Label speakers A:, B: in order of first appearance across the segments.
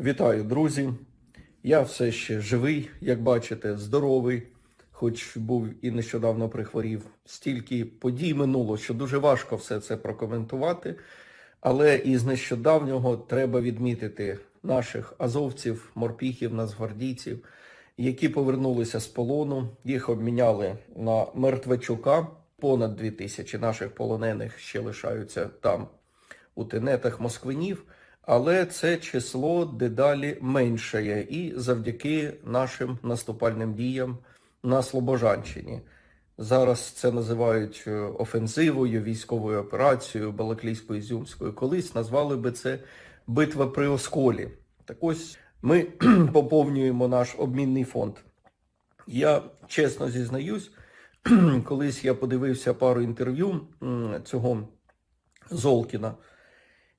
A: Вітаю, друзі! Я все ще живий, як бачите, здоровий, хоч був і нещодавно прихворів. Стільки подій минуло, що дуже важко все це прокоментувати. Але із нещодавнього треба відмітити наших азовців, морпіхів, нацгвардійців, які повернулися з полону. Їх обміняли на Мертвечука. Понад дві тисячі наших полонених ще лишаються там у тенетах москвинів. Але це число дедалі меншає і завдяки нашим наступальним діям на Слобожанщині. Зараз це називають е, офензивою, військовою операцією Балаклійською Ізюмською. Колись назвали би це битва при Осколі. Так ось ми поповнюємо наш обмінний фонд. Я чесно зізнаюсь, колись я подивився пару інтерв'ю цього Золкіна.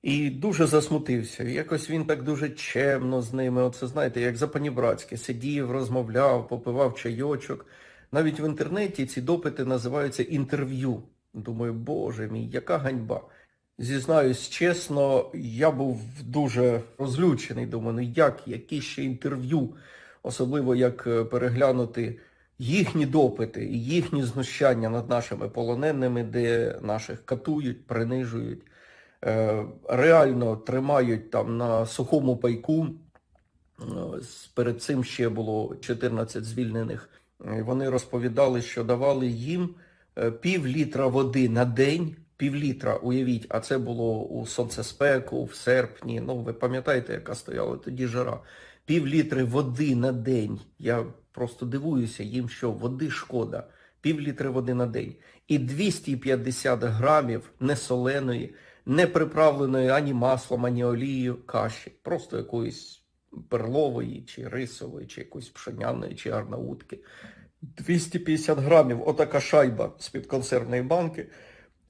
A: І дуже засмутився. Якось він так дуже чемно з ними. Оце знаєте, як за панібратське, сидів, розмовляв, попивав чайочок. Навіть в інтернеті ці допити називаються інтерв'ю. Думаю, боже мій, яка ганьба. Зізнаюсь чесно, я був дуже розлючений. Думаю, ну як, які ще інтерв'ю, особливо як е, переглянути їхні допити і їхні знущання над нашими полоненими, де наших катують, принижують реально тримають там на сухому пайку. Е, Перед цим ще було 14 звільнених. Е, Вони розповідали, що давали їм е, пів літра води на день. Пів літра, уявіть, а це було у сонцеспеку, в серпні. Ну, ви пам'ятаєте, яка стояла тоді жара. Пів літри води на день. Я просто дивуюся їм, що води шкода. Пів літри води на день. І 250 грамів несоленої, не приправленої ані маслом, ані олією каші. Просто якоїсь перлової, чи рисової, чи якоїсь пшеняної, чи арнаутки. 250 грамів, отака шайба з-під консервної банки.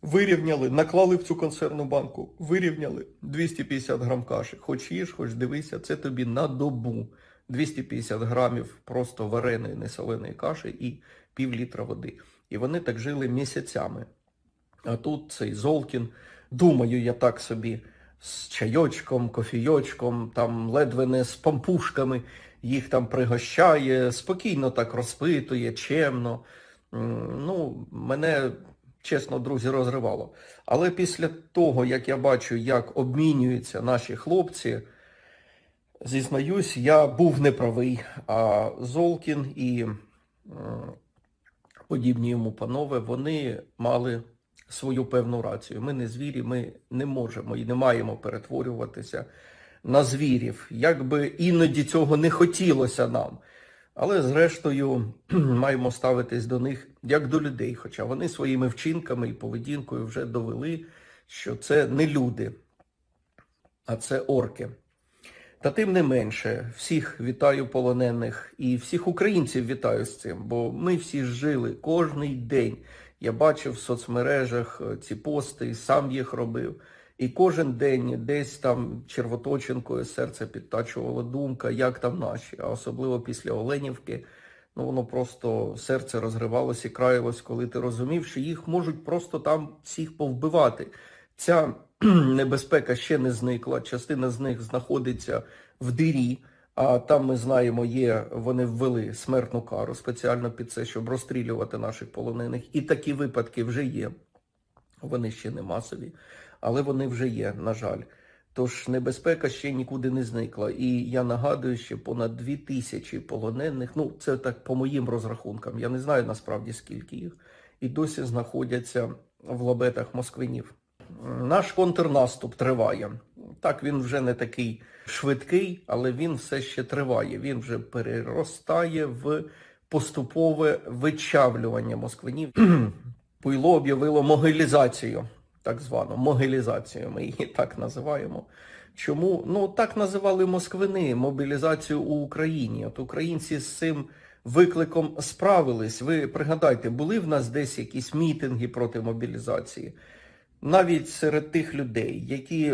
A: Вирівняли, наклали в цю консервну банку, вирівняли 250 грам каші. Хоч їж, хоч дивися, це тобі на добу. 250 грамів просто вареної несоленої каші і пів літра води. І вони так жили місяцями. А тут цей Золкін, думаю, я так собі з чайочком, кофійочком, там ледве не з пампушками їх там пригощає, спокійно так розпитує, чемно. Ну, мене, чесно, друзі, розривало. Але після того, як я бачу, як обмінюються наші хлопці, зізнаюсь, я був неправий. А Золкін і подібні йому панове, вони мали свою певну рацію. Ми не звірі, ми не можемо і не маємо перетворюватися на звірів, як би іноді цього не хотілося нам. Але зрештою маємо ставитись до них як до людей, хоча вони своїми вчинками і поведінкою вже довели, що це не люди, а це орки. Та тим не менше, всіх вітаю полонених і всіх українців вітаю з цим, бо ми всі жили кожний день. Я бачив в соцмережах е, ці пости, сам їх робив. І кожен день десь там червоточинкою серце підтачувала думка, як там наші, а особливо після Оленівки. Ну воно просто серце розривалось і країлось, коли ти розумів, що їх можуть просто там всіх повбивати. Ця небезпека ще не зникла. Частина з них знаходиться в дирі. А там ми знаємо, є вони ввели смертну кару спеціально під це, щоб розстрілювати наших полонених. І такі випадки вже є. Вони ще не масові, але вони вже є, на жаль. Тож небезпека ще нікуди не зникла. І я нагадую, що понад дві тисячі полонених, ну це так по моїм розрахункам, я не знаю насправді скільки їх, і досі знаходяться в лабетах москвинів. Наш контрнаступ триває. Так, він вже не такий швидкий, але він все ще триває. Він вже переростає в поступове вичавлювання москвинів. Пуйло об'явило могилізацію, так звану могилізацію, ми її так називаємо. Чому? Ну так називали москвини мобілізацію у Україні. От українці з цим викликом справились. Ви пригадайте, були в нас десь якісь мітинги проти мобілізації, навіть серед тих людей, які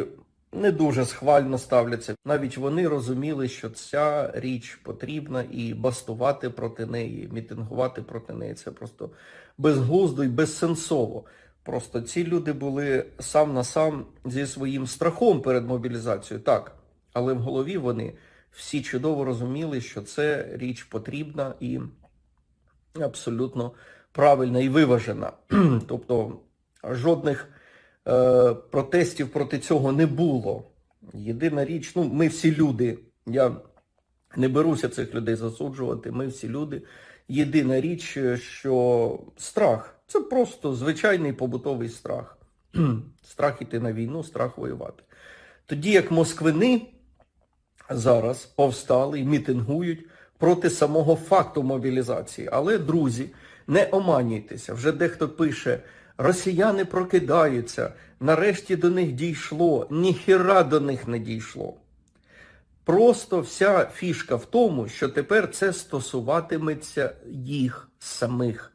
A: не дуже схвально ставляться. Навіть вони розуміли, що ця річ потрібна, і бастувати проти неї, мітингувати проти неї це просто безглуздо і безсенсово. Просто ці люди були сам на сам зі своїм страхом перед мобілізацією. Так, але в голові вони всі чудово розуміли, що це річ потрібна і абсолютно правильна і виважена. тобто жодних протестів проти цього не було. Єдина річ, ну, ми всі люди. Я не беруся цих людей засуджувати. Ми всі люди. Єдина річ, що страх це просто звичайний побутовий страх. страх іти на війну, страх воювати. Тоді як москвини зараз повстали і мітингують проти самого факту мобілізації. Але, друзі, не оманюйтеся. Вже дехто пише, росіяни прокидаються, нарешті до них дійшло, ніхіра до них не дійшло. Просто вся фішка в тому, що тепер це стосуватиметься їх самих.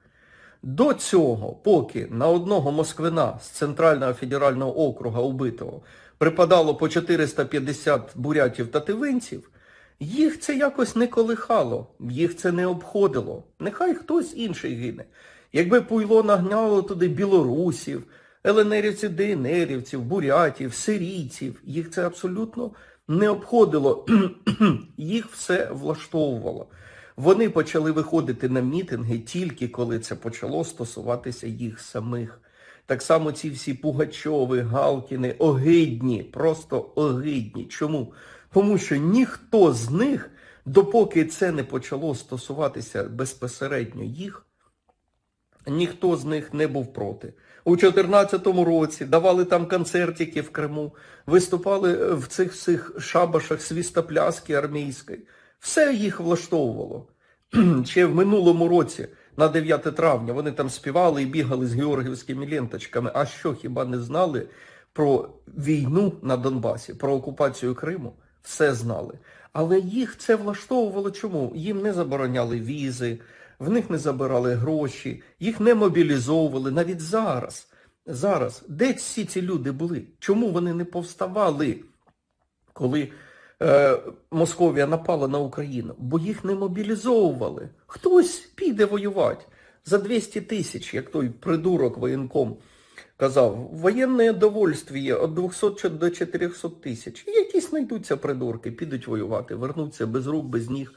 A: До цього, поки на одного москвина з Центрального федерального округа убитого припадало по 450 бурятів та тивинців, їх це якось не колихало, їх це не обходило. Нехай хтось інший гине. Якби пуйло нагняло туди білорусів, еленерівців, ДНРівців, бурятів, сирійців, їх це абсолютно не обходило, їх все влаштовувало. Вони почали виходити на мітинги тільки коли це почало стосуватися їх самих. Так само ці всі Пугачови, Галкіни, огидні, просто огидні. Чому? Тому що ніхто з них, допоки це не почало стосуватися безпосередньо їх, ніхто з них не був проти. У 2014 році давали там концертики в Криму, виступали в цих всіх шабашах свістопляски армійської. Все їх влаштовувало. Ще в минулому році, на 9 травня, вони там співали і бігали з георгівськими ленточками. А що хіба не знали про війну на Донбасі, про окупацію Криму? Все знали. Але їх це влаштовувало чому? Їм не забороняли візи, в них не забирали гроші, їх не мобілізовували навіть зараз. Зараз, де всі ці люди були? Чому вони не повставали, коли е, Московія напала на Україну? Бо їх не мобілізовували. Хтось піде воювати за 200 тисяч, як той придурок воєнком казав. Воєнне довольствіє від 200 до 400 тисяч. І якісь знайдуться придурки, підуть воювати, вернуться без рук, без ніг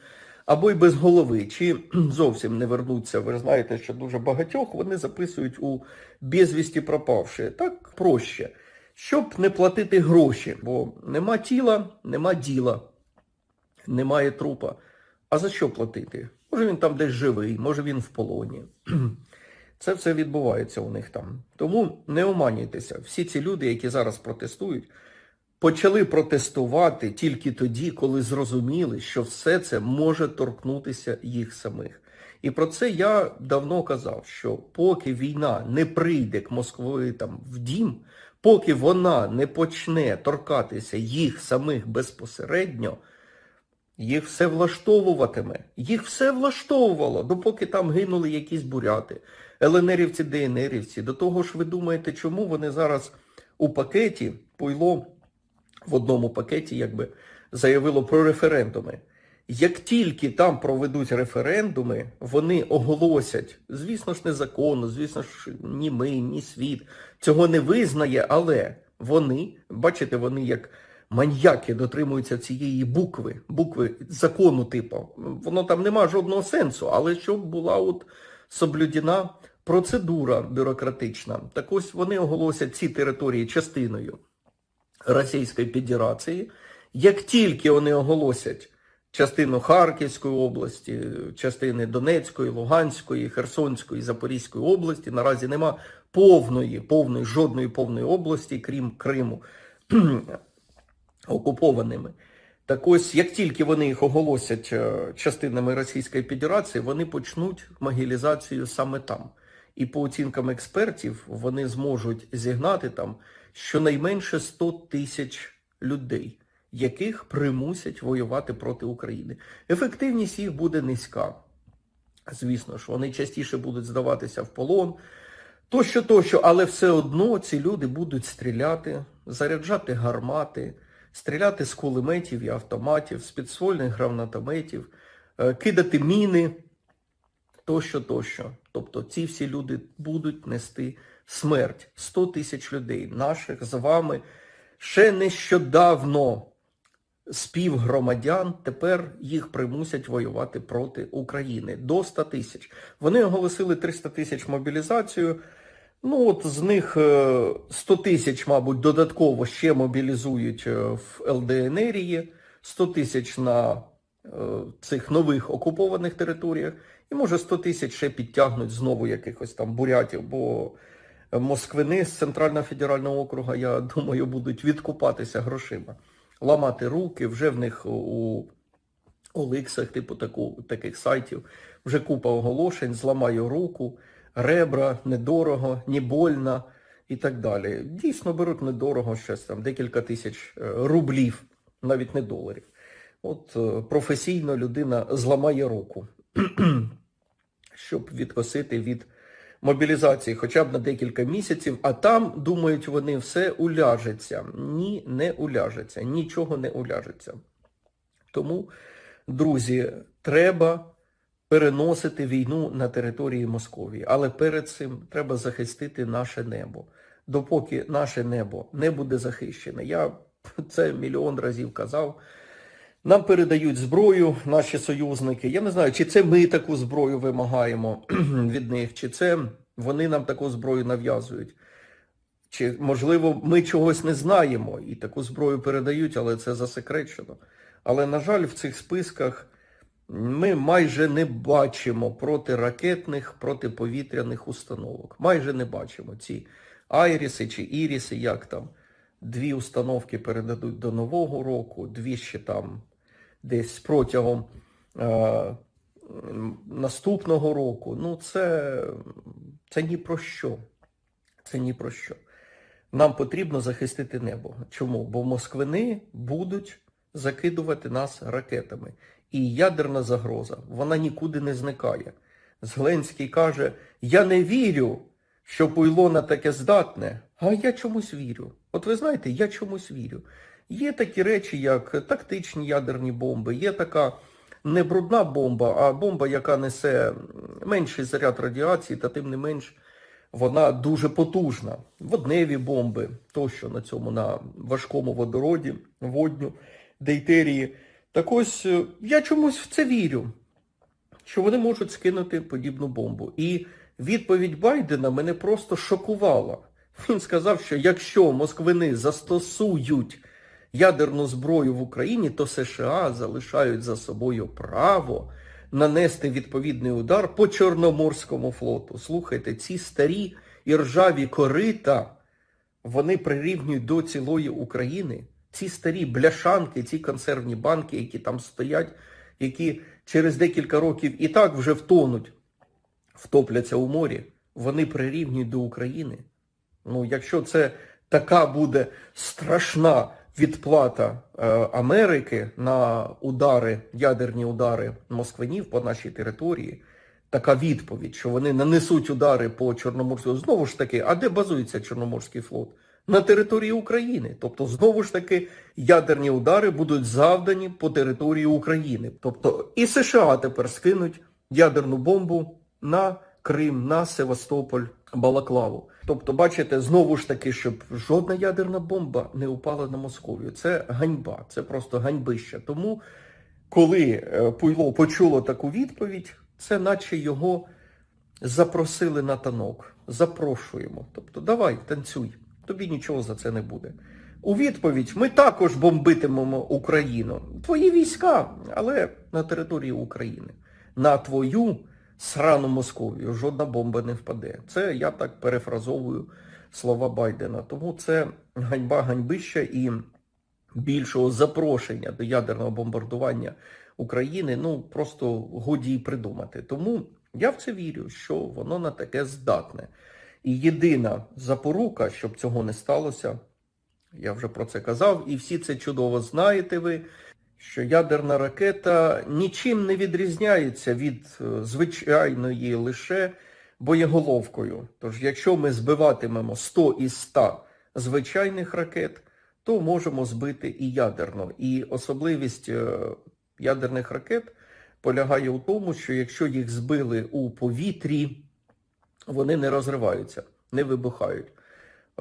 A: або й без голови, чи зовсім не вернуться. Ви знаєте, що дуже багатьох вони записують у безвісті пропавши. Так проще, щоб не платити гроші, бо нема тіла, нема діла, немає трупа. А за що платити? Може він там десь живий, може він в полоні. Це все відбувається у них там. Тому не оманюйтеся. Всі ці люди, які зараз протестують, почали протестувати тільки тоді, коли зрозуміли, що все це може торкнутися їх самих. І про це я давно казав, що поки війна не прийде к Москві там в дім, поки вона не почне торкатися їх самих безпосередньо, їх все влаштовуватиме. Їх все влаштовувало, допоки там гинули якісь буряти, ЛНРівці, ДНРівці. До того ж, ви думаєте, чому вони зараз у пакеті пуйло в одному пакеті якби заявило про референдуми. Як тільки там проведуть референдуми, вони оголосять, звісно ж, незаконно, звісно ж, ні ми, ні світ цього не визнає, але вони, бачите, вони як маньяки дотримуються цієї букви, букви закону, типу. Воно там нема жодного сенсу, але щоб була от соблюдена процедура бюрократична, так ось вони оголосять ці території частиною. Російської Федерації, як тільки вони оголосять частину Харківської області, частини Донецької, Луганської, Херсонської, Запорізької області, наразі нема повної, повної, жодної повної області, крім Криму, окупованими. Так ось, як тільки вони їх оголосять е, частинами Російської Федерації, вони почнуть могілізацію саме там. І по оцінкам експертів вони зможуть зігнати там щонайменше 100 тисяч людей, яких примусять воювати проти України. Ефективність їх буде низька. Звісно ж, вони частіше будуть здаватися в полон, тощо, тощо, але все одно ці люди будуть стріляти, заряджати гармати, стріляти з кулеметів і автоматів, з підствольних гранатометів, е, кидати міни, тощо, тощо. Тобто ці всі люди будуть нести смерть. 100 тисяч людей, наших з вами ще нещодавно співгромадян тепер їх примусять воювати проти України до 100 тисяч. Вони оголосили 300 тисяч мобілізацію. Ну, от з них е, 100 тисяч, мабуть, додатково ще мобілізують е, в ЛДНРії, 100 тисяч на е, цих нових окупованих територіях, і може 100 тисяч ще підтягнуть знову якихось там бурятів, бо Москвини з Центрального федерального округа, я думаю, будуть відкупатися грошима, ламати руки, вже в них у Оликсах, типу таку, таких сайтів, вже купа оголошень, зламаю руку, ребра, недорого, не больно і так далі. Дійсно беруть недорого, щось там декілька тисяч е, рублів, навіть не доларів. От е, професійно людина зламає руку, щоб відкосити від мобілізації хоча б на декілька місяців, а там, думають вони, все уляжеться. Ні, не уляжеться, нічого не уляжеться. Тому, друзі, треба переносити війну на території Московії, але перед цим треба захистити наше небо. Допоки наше небо не буде захищене, я це мільйон разів казав. Нам передають зброю наші союзники. Я не знаю, чи це ми таку зброю вимагаємо від них, чи це вони нам таку зброю нав'язують. Чи, можливо, ми чогось не знаємо і таку зброю передають, але це засекречено. Але, на жаль, в цих списках ми майже не бачимо протиракетних, протиповітряних установок. Майже не бачимо ці Айріси чи Іріси, як там. Дві установки передадуть до Нового року, дві ще там десь протягом е, наступного року. Ну, це, це ні про що. Це ні про що. Нам потрібно захистити небо. Чому? Бо москвини будуть закидувати нас ракетами. І ядерна загроза, вона нікуди не зникає. Зеленський каже: Я не вірю, що Пуйло на таке здатне, а я чомусь вірю. От ви знаєте, я чомусь вірю. Є такі речі, як тактичні ядерні бомби, є така не брудна бомба, а бомба, яка несе менший заряд радіації, та тим не менш вона дуже потужна. Водневі бомби, тощо на цьому, на важкому водороді, водню, дейтерії. Так ось е, я чомусь в це вірю, що вони можуть скинути подібну бомбу. І відповідь Байдена мене просто шокувала. Він сказав, що якщо москвини застосують ядерну зброю в Україні, то США залишають за собою право нанести відповідний удар по Чорноморському флоту. Слухайте, ці старі і ржаві корита, вони прирівнюють до цілої України. Ці старі бляшанки, ці консервні банки, які там стоять, які через декілька років і так вже втонуть, втопляться у морі, вони прирівнюють до України. Ну, якщо це така буде страшна відплата е, Америки на удари, ядерні удари москвинів по нашій території, така відповідь, що вони нанесуть удари по Чорноморському. Знову ж таки, а де базується Чорноморський флот? На території України. Тобто, знову ж таки, ядерні удари будуть завдані по території України. Тобто і США тепер скинуть ядерну бомбу на Крим, на Севастополь, Балаклаву. Тобто, бачите, знову ж таки, щоб жодна ядерна бомба не упала на Московію. Це ганьба, це просто ганьбище. Тому, коли е, Пуйло почуло таку відповідь, це наче його запросили на танок. Запрошуємо. Тобто, давай, танцюй, тобі нічого за це не буде. У відповідь ми також бомбитимемо Україну. Твої війська, але на території України. На твою срану Московію жодна бомба не впаде. Це я так перефразовую слова Байдена. Тому це ганьба ганьбища і більшого запрошення до ядерного бомбардування України, ну просто годі й придумати. Тому я в це вірю, що воно на таке здатне. І єдина запорука, щоб цього не сталося, я вже про це казав, і всі це чудово знаєте ви, що ядерна ракета нічим не відрізняється від е, звичайної лише боєголовкою. Тож, якщо ми збиватимемо 100 із 100 звичайних ракет, то можемо збити і ядерно. І особливість е, ядерних ракет полягає у тому, що якщо їх збили у повітрі, вони не розриваються, не вибухають.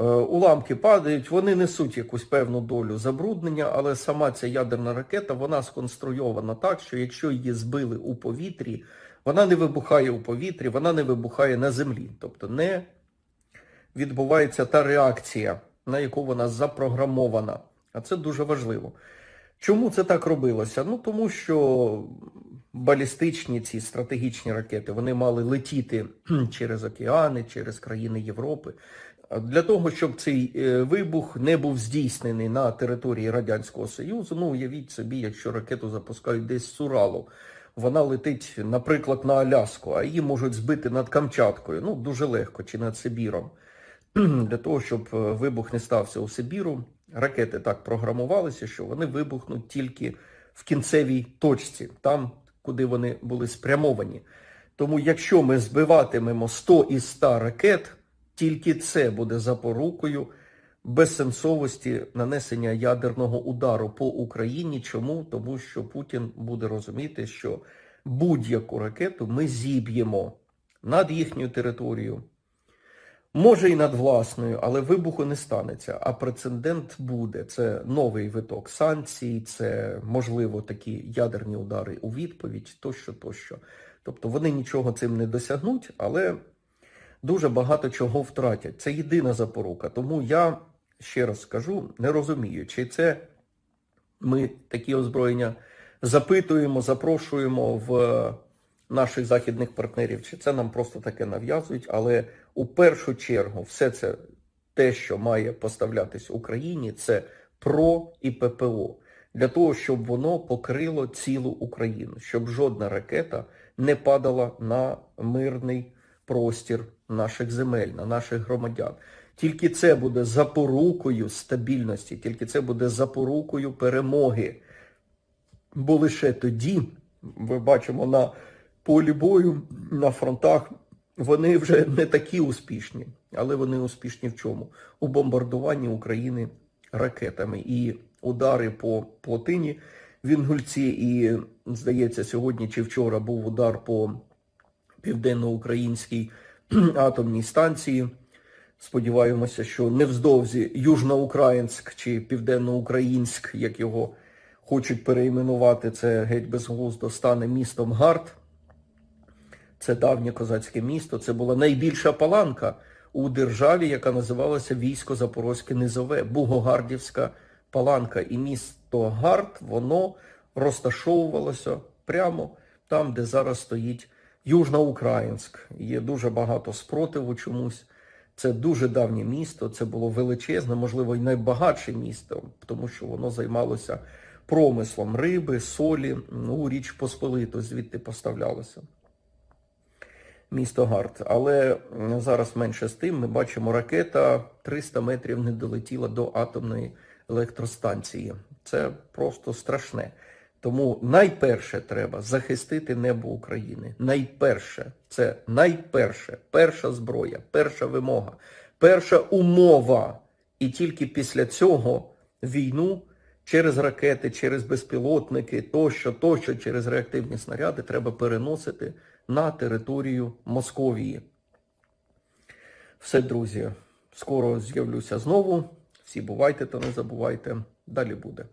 A: Е, Уламки падають, вони несуть якусь певну долю забруднення, але сама ця ядерна ракета вона сконструйована так, що якщо її збили у повітрі, вона не вибухає у повітрі, вона не вибухає на землі. Тобто не відбувається та реакція, на яку вона запрограмована. А це дуже важливо. Чому це так робилося? Ну тому що балістичні ці стратегічні ракети вони мали летіти через океани, через країни Європи. Для того, щоб цей е, вибух не був здійснений на території Радянського Союзу, ну уявіть собі, якщо ракету запускають десь з Уралу, вона летить, наприклад, на Аляску, а її можуть збити над Камчаткою, ну дуже легко, чи над Сибіром. Для того, щоб е, вибух не стався у Сибіру, ракети так програмувалися, що вони вибухнуть тільки в кінцевій точці, там, куди вони були спрямовані. Тому якщо ми збиватимемо 100 із 100 ракет, тільки це буде запорукою безсенсовості нанесення ядерного удару по Україні. Чому? Тому що Путін буде розуміти, що будь-яку ракету ми зіб'ємо над їхньою територією, може і над власною, але вибуху не станеться. А прецедент буде. Це новий виток санкцій, це можливо такі ядерні удари у відповідь, тощо, тощо. Тобто вони нічого цим не досягнуть, але дуже багато чого втратять. Це єдина запорука. Тому я ще раз скажу, не розумію, чи це ми такі озброєння запитуємо, запрошуємо в е, наших західних партнерів, чи це нам просто таке нав'язують, але у першу чергу все це те, що має поставлятись Україні, це ПРО і ППО. Для того, щоб воно покрило цілу Україну, щоб жодна ракета не падала на мирний простір наших земель, на наших громадян. Тільки це буде запорукою стабільності, тільки це буде запорукою перемоги. Бо лише тоді, ми бачимо на полі бою, на фронтах, вони вже не такі успішні, але вони успішні в чому? У бомбардуванні України ракетами і удари по плотині в Інгульці, і, здається, сьогодні чи вчора був удар по південноукраїнській атомній станції. Сподіваємося, що невздовзі Южноукраїнськ чи Південноукраїнськ, як його хочуть переіменувати, це геть безглуздо, стане містом Гард. Це давнє козацьке місто. Це була найбільша паланка у державі, яка називалася Військо Запорозьке Низове, Бугогардівська паланка. І місто Гард, воно розташовувалося прямо там, де зараз стоїть Южноукраїнськ. Є дуже багато спротиву чомусь. Це дуже давнє місто, це було величезне, можливо, і найбагатше місто, тому що воно займалося промислом риби, солі, ну, річ Посполиту звідти поставлялося. Місто Гард. Але зараз менше з тим ми бачимо, ракета 300 метрів не долетіла до атомної електростанції. Це просто страшне. Тому найперше треба захистити небо України. Найперше, це найперше, перша зброя, перша вимога, перша умова. І тільки після цього війну через ракети, через безпілотники, тощо, тощо, через реактивні снаряди треба переносити на територію Московії. Все, друзі, скоро з'явлюся знову. Всі бувайте та не забувайте. Далі буде.